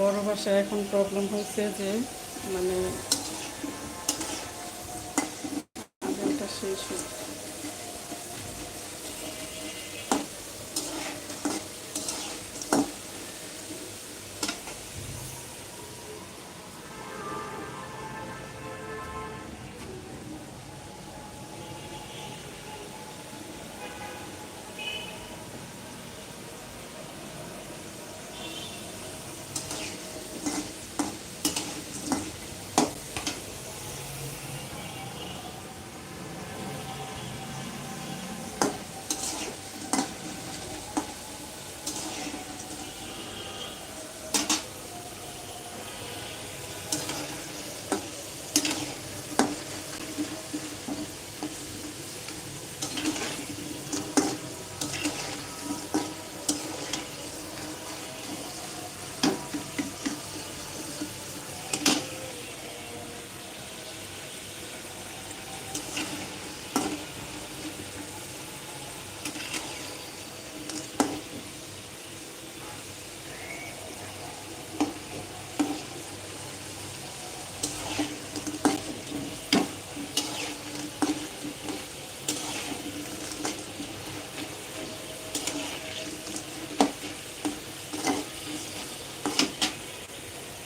বড় বাসায় এখন প্রবলেম হয়েছে যে মানে আগুনটা শেষ হয়ে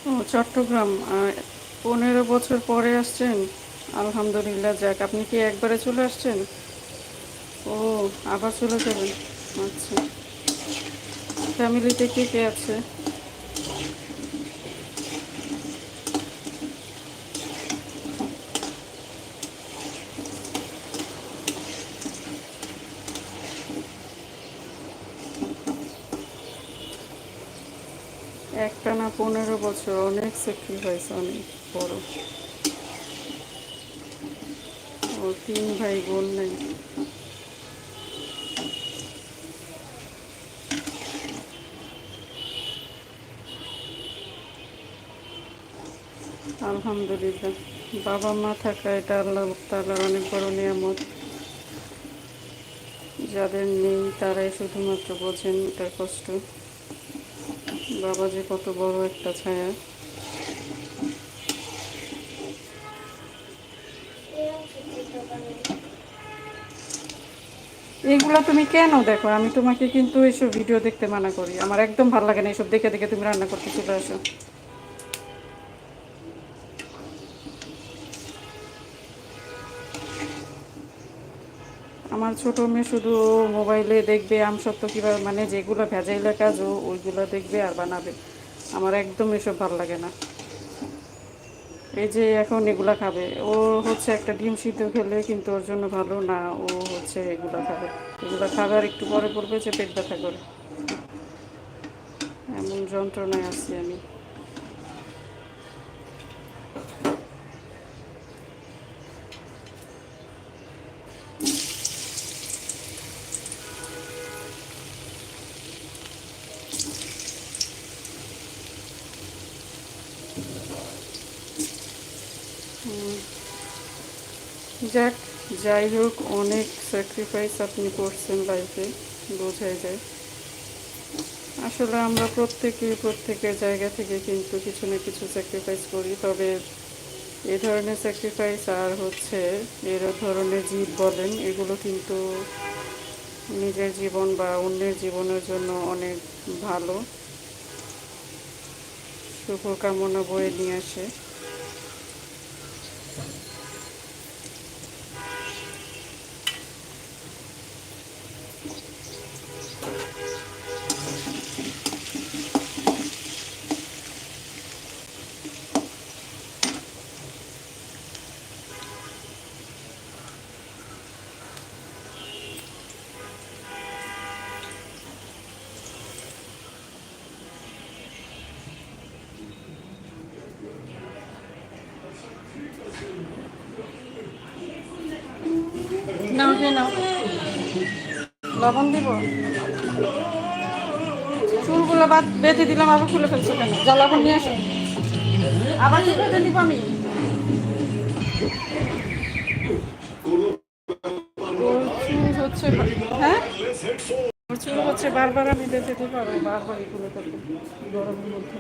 ও চট্টগ্রাম পনেরো বছর পরে আসছেন? আলহামদুলিল্লাহ, যাক, আপনি কি একবারে চলে আসছেন? ও, আবার চলে যাবেন। আচ্ছা। ফ্যামিলিতে কে কে আছে? একটা না পনেরো বছর, অনেক স্যাক্রিফাইস অনেক বড়। ও তিন ভাই বোন নেই। আলহামদুলিল্লাহ। বাবা মা থাকা এটা আল্লাহ তালার অনেক বড় নিয়ামত। যাদের নেই তারাই শুধুমাত্র বোঝেন এটার কষ্ট। বাবা যে কত বড় একটা ছায়া। এগুলো তুমি কেন দেখো? আমি তোমাকে কিন্তু এইসব ভিডিও দেখতে মানা করি। আমার একদম ভালো লাগে না এইসব দেখে দেখে তুমি রান্না করতে চলে আসো। আমার ছোট মেয়ে শুধু মোবাইলে দেখবে আমসত্ব কীভাবে মানে যেগুলো ভেজাইলে কাজ ওইগুলো দেখবে আর বানাবে। আমার একদম এসব ভালো লাগে না। এই যে এখন এগুলা খাবে। ও হচ্ছে একটা ডিম সিদ্ধ খেলে কিন্তু ওর জন্য ভালো না, ও হচ্ছে এগুলা খাবে। এগুলা খাবে আর একটু পরে পড়বে যে পেট ব্যথা করে। এমন যন্ত্রণায় আছি আমি। যাক, যাই হোক, অনেক স্যাক্রিফাইস আপনি করছেন লাইফে বোঝাই যায়। আসলে আমরা প্রত্যেকে, প্রত্যেকের জায়গা থেকে কিন্তু কিছু না কিছু স্যাক্রিফাইস করি, তবে এ ধরনের স্যাক্রিফাইস আর হচ্ছে এর ধরনের জীব বলেন, এগুলো কিন্তু নিজের জীবন বা অন্যের জীবনের জন্য অনেক ভালো। শুভকামনা বয়ে নিয়ে আসে। নাও নাও। লবণ দিব? চুলগুলো বাদ বেঁধে দিলাম, আবার খুলে ফেলছো কেন? যা, লবণ নিয়ে আসো। আবার কি বেঁধে দিব আমি? হচ্ছে হ্যাঁ? চুল হচ্ছে, বারবার আমি বেঁধে দিব আর বারবার এগুলো গরমের মধ্যে।